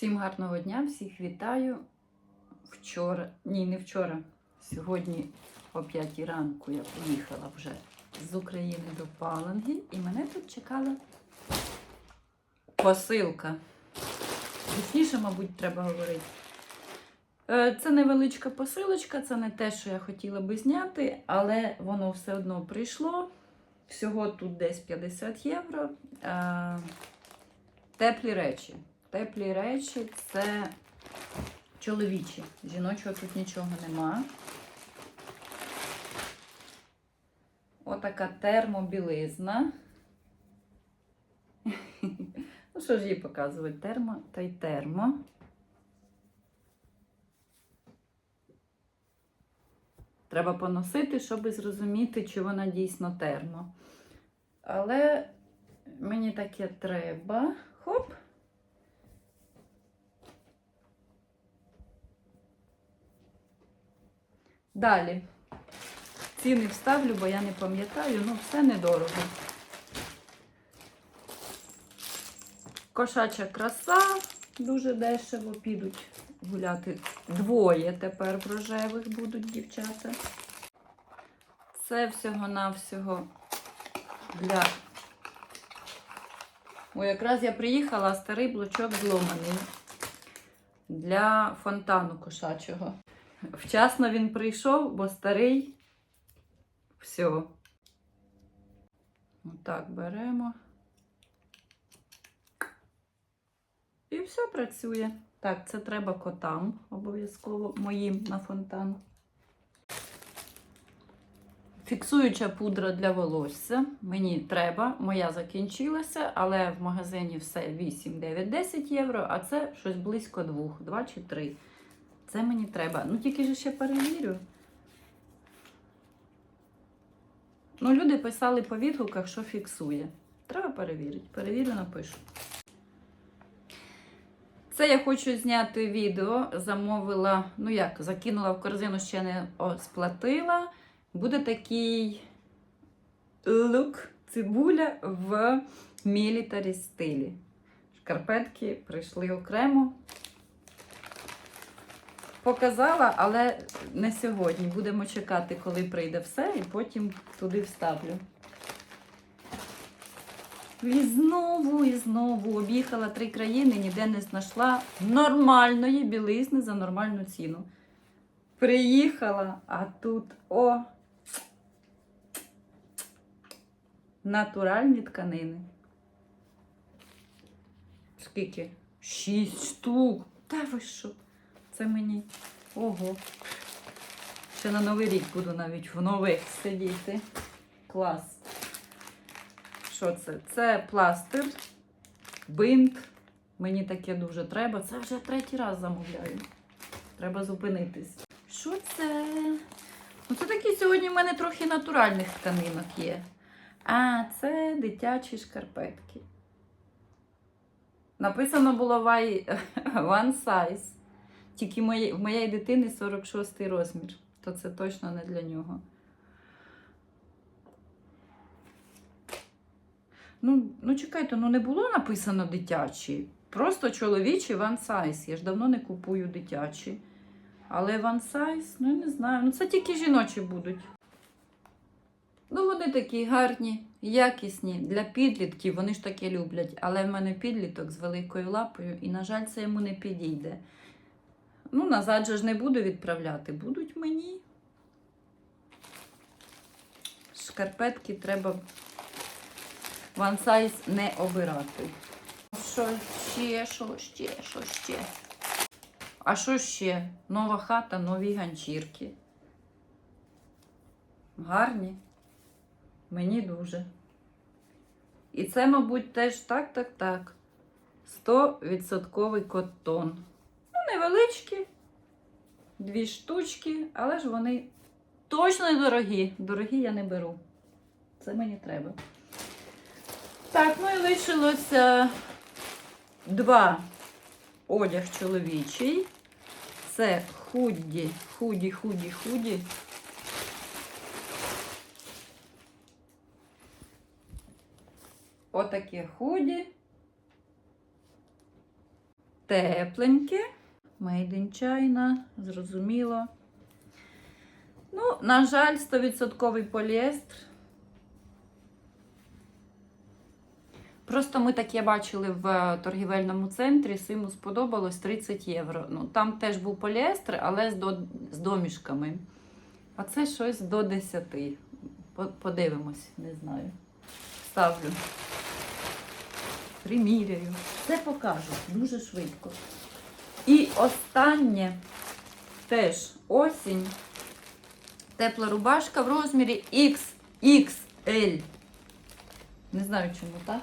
Всім гарного дня, всіх вітаю. Вчора, ні, не вчора. Сьогодні о 5 ранку я поїхала вже з України до Паланги і мене тут чекала посилка. Точніше, мабуть, треба говорити. Е, Це невеличка посилочка, це не те, що я хотіла би зняти, але воно все одно прийшло. Всього тут десь 50 євро. Е, Теплі речі. Теплі речі це чоловічі. Жіночого тут нічого нема. Отака термобілизна. Ну, що ж їй показувати? Термо та й термо. Треба поносити, щоб зрозуміти, чи вона дійсно термо. Але мені таке треба. Хоп. Далі. Ціни вставлю, бо я не пам'ятаю, ну все недорого. Кошача краса дуже дешево підуть гуляти. Двоє тепер в рожевих будуть дівчата. Це всього-навсього для. О, якраз я приїхала, а старий блочок зломаний для фонтану кошачого. Вчасно він прийшов, бо старий все. Отак беремо. І все працює. Так, це треба котам обов'язково моїм на фонтан. Фіксуюча пудра для волосся. Мені треба, моя закінчилася, але в магазині все 8, 9, 10 євро, а це щось близько 2, 2 чи 3. Це мені треба. Ну, тільки ж ще перевірю. Ну, люди писали по відгуках, що фіксує. Треба перевірити. Перевірю, напишу. Це я хочу зняти відео. Замовила, ну як, закинула в корзину, ще не сплатила. Буде такий лук, цибуля в мілітарі стилі. Шкарпетки прийшли окремо. Показала, але не сьогодні. Будемо чекати, коли прийде все, і потім туди вставлю. І знову, і знову об'їхала три країни, ніде не знайшла нормальної білизни за нормальну ціну. Приїхала, а тут о! Натуральні тканини. Скільки? Шість штук. Та ви що? Це мені. Ого. Ще на Новий рік буду навіть в нових сидіти. Клас. Що це? Це пластир, бинт. Мені таке дуже треба. Це вже третій раз замовляю. Треба зупинитись. Що це? Ну, це такі сьогодні в мене трохи натуральних тканинок є. А, це дитячі шкарпетки. Написано було one size. Тільки в моєї дитини 46 розмір, то це точно не для нього. Ну, ну чекайте, ну не було написано дитячі. Просто чоловічі one size. Я ж давно не купую дитячі. Але one size, ну я не знаю. Ну це тільки жіночі будуть. Ну, вони такі гарні, якісні для підлітків, вони ж таке люблять. Але в мене підліток з великою лапою, і, на жаль, це йому не підійде. Ну, назад же ж не буду відправляти, будуть мені. Шкарпетки треба one size не обирати. Що ще, що ще, що ще? А що ще? Нова хата, нові ганчірки. Гарні. Мені дуже. І це, мабуть, теж так, так, так. 100% котон. Невеличкі, дві штучки, але ж вони точно недорогі. Дорогі я не беру. Це мені треба. Так, ну і лишилося два одяг чоловічий. Це худі, худі, худі, худі. Отаке худі. тепленьке. Made in China, зрозуміло. Ну, на жаль, 100% поліестр. Просто ми таке бачили в торгівельному центрі, Симу сподобалось 30 євро. Ну, там теж був поліестр, але з, до, з домішками. А це щось до 10. Подивимось, не знаю. Ставлю. Приміряю. Все покажу дуже швидко. І останнє теж осінь. Тепла рубашка в розмірі XXL. Не знаю чому, так?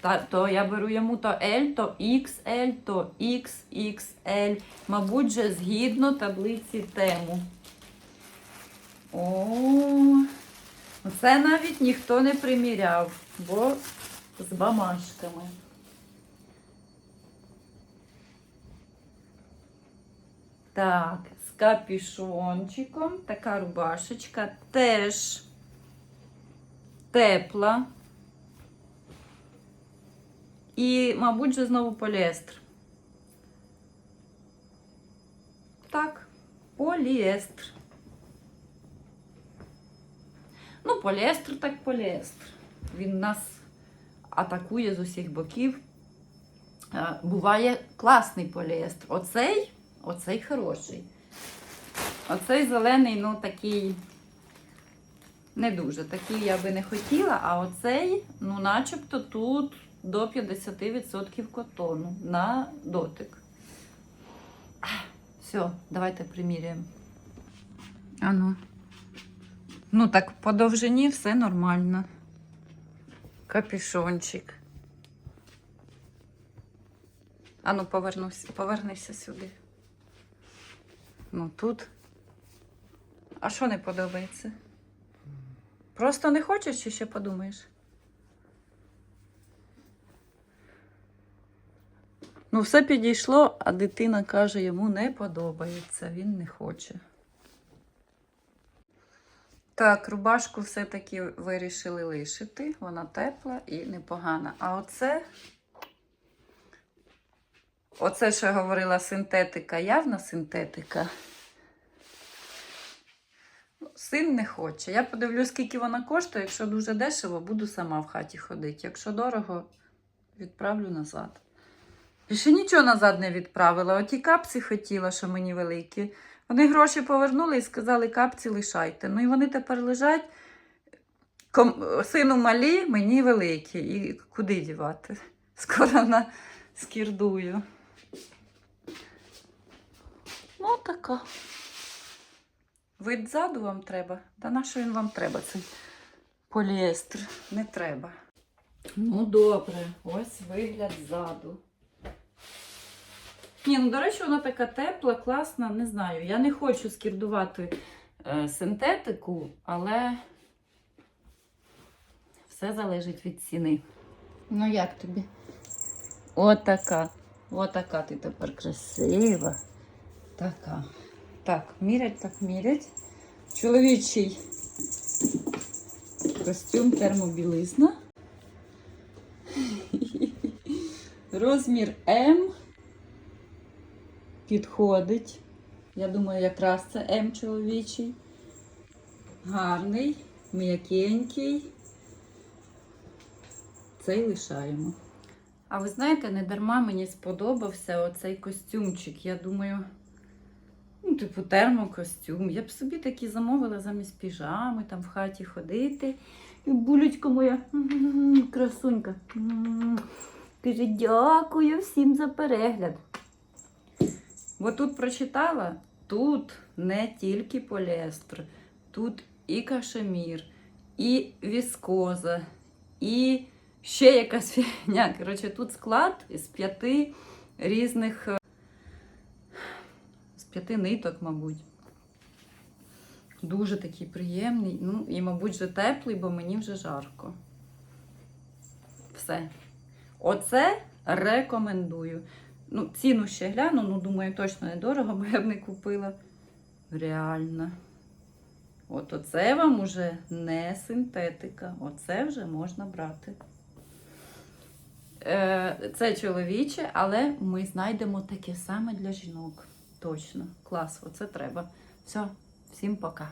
Та, то я беру йому то L, то XL, то XXL. Мабуть, же згідно таблиці тему. О, це навіть ніхто не приміряв, бо з бамашками. Так, з капюшончиком. Така рубашечка теж тепла. І, мабуть, же знову поліестр. Так, поліестр. Ну, поліестр так поліестр. Він нас атакує з усіх боків. Е, Буває класний поліестр. Оцей, оцей хороший. Оцей зелений, ну такий не дуже. Такий я би не хотіла, а оцей, ну, начебто тут до 50% котону на дотик. Все, давайте приміряємо. Ану. Ну, так, по довжині все нормально. Капюшончик. Ану, повернуся, повернися сюди. Ну тут. А що не подобається? Просто не хочеш чи ще подумаєш? Ну, все підійшло, а дитина каже, йому не подобається, він не хоче. Так, рубашку все-таки вирішили лишити. Вона тепла і непогана. А оце, оце, що я говорила, синтетика, явна синтетика. Син не хоче. Я подивлюсь, скільки вона коштує. Якщо дуже дешево, буду сама в хаті ходити. Якщо дорого, відправлю назад. Більше нічого назад не відправила. Оті капці хотіла, що мені великі. Вони гроші повернули і сказали, капці лишайте. Ну і вони тепер лежать. Ком... Сину малі, мені великі. І куди дівати? Скоро на скірдую. Ну, така. Вид ззаду вам треба. Та на що він вам треба? Цей поліестр. Не треба. Ну, добре, ось вигляд ззаду. Ні, ну, до речі, вона така тепла, класна, не знаю. Я не хочу скірдувати е, синтетику, але все залежить від ціни. Ну, як тобі? Отака. Отака ти тепер красива. Така. Так, мірять, так мірять. Чоловічий костюм термобілизна. Розмір М підходить. Я думаю, якраз це М чоловічий. Гарний, м'якенький. Цей лишаємо. А ви знаєте, не дарма мені сподобався оцей костюмчик. Я думаю, типу, термокостюм. Я б собі такий замовила замість піжами, там в хаті ходити. І булечка моя, красунька. Каже, дякую всім за перегляд. Бо тут прочитала, тут не тільки поліестр, тут і кашемір, і віскоза, і ще якась фігня. Коротше, тут склад із п'яти різних, е, п'яти ниток, мабуть. Дуже такий приємний. Ну, і, мабуть, вже теплий, бо мені вже жарко. Все. Оце рекомендую. Ну, ціну ще гляну, ну думаю, точно недорого, бо я б не купила. Реально. От оце вам уже не синтетика. Оце вже можна брати. Е, це чоловіче, але ми знайдемо таке саме для жінок. Точно. Клас, оце треба. Все, всім пока.